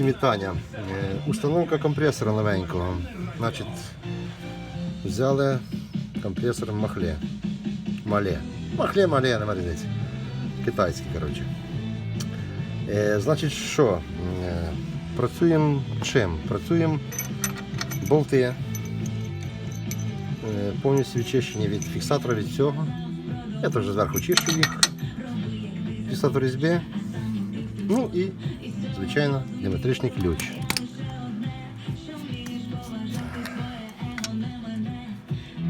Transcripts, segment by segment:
Всім вітання. Е, Установка компресора новенького. Значить, взяли компресор Махле. Мале. Махле, мале, нема різниці. Китайський, коротше. Е, значить, що? Е, працюємо чим? Працюємо болти. Е, повністю відчищені від фіксатора від цього. Я теж зверху чищу їх. Фіксатор різьби. Ну і, звичайно, геометричний ключ.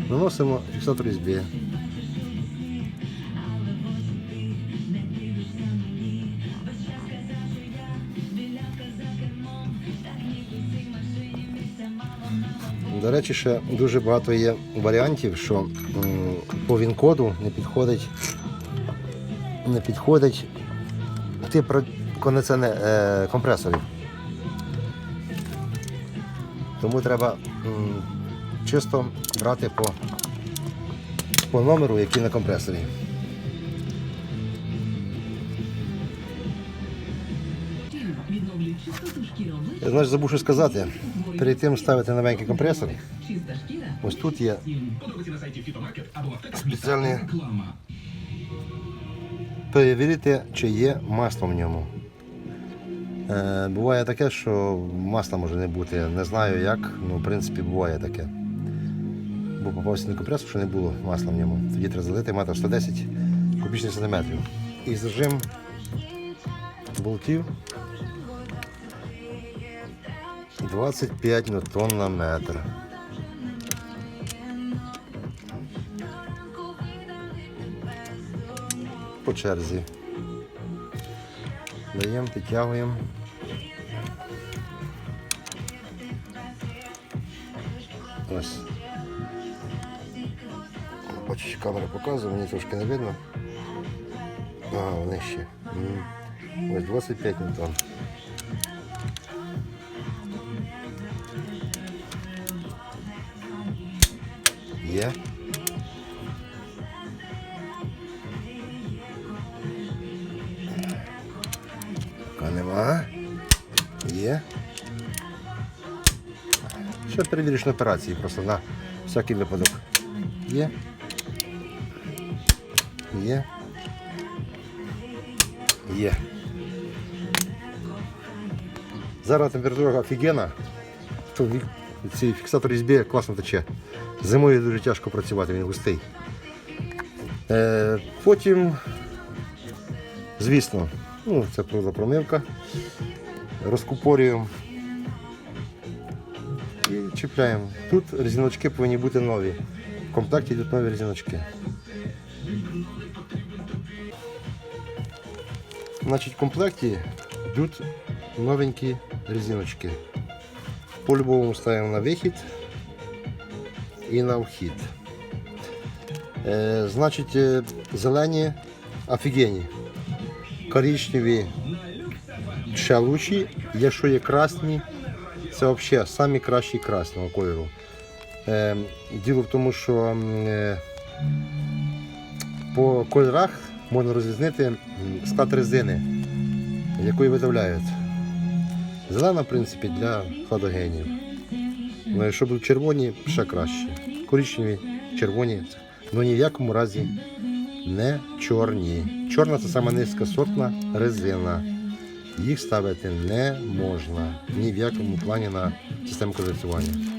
Наносимо фіксатор різьби. До речі, ще дуже багато є варіантів, що по він-коду не підходить, не підходить тип ра- кондиціоне- е, компресорів. Тому треба чисто брати по, по номеру, який на компресорі. Я знаєш, забув що сказати. Перед тим ставити новенький компресор. Ось тут є Реклама. перевірити, чи є масло в ньому. Е, буває таке, що масла може не бути. Не знаю як, ну в принципі буває таке. Бо попався на компресор, що не було масла в ньому. Тоді треба залити метр 110 кубічних сантиметрів. І зажим болтів 25 ньютон на метр. По черзі. Даємо, підтягуємо. Ось. Бачу, що камера показує, мені трошки не видно. Ага, вони ще. Ось 25 ньютон. Є. Пока нема. Є. Ще перевіриш на операції, просто на всякий випадок. Є. Є. Є. Зараз температура офігенна. Цей фіксатор різьби класно тече. Зимою дуже тяжко працювати, він густий. Е, потім, звісно, ну, це промивка. Розкупорюємо чіпляємо. Тут резиночки повинні бути нові. В комплекті йдуть нові резиночки. Значить, в комплекті йдуть новенькі резиночки. По-любому ставимо на вихід і на вхід. Е, значить, е, зелені офігенні. Коричневі ще лучші. Якщо є красні, це взагалі самі кращі красного кольору. Е, діло в тому, що е, по кольорах можна розрізнити склад резини, якої виготовляють. Зелена, в принципі, для хладогенів. Ну, якщо будуть червоні, ще краще. Коричневі, червоні, ну ні в якому разі не чорні. Чорна це саме низькосортна резина. Їх ставити не можна ні в якому плані на систему кондиціювання.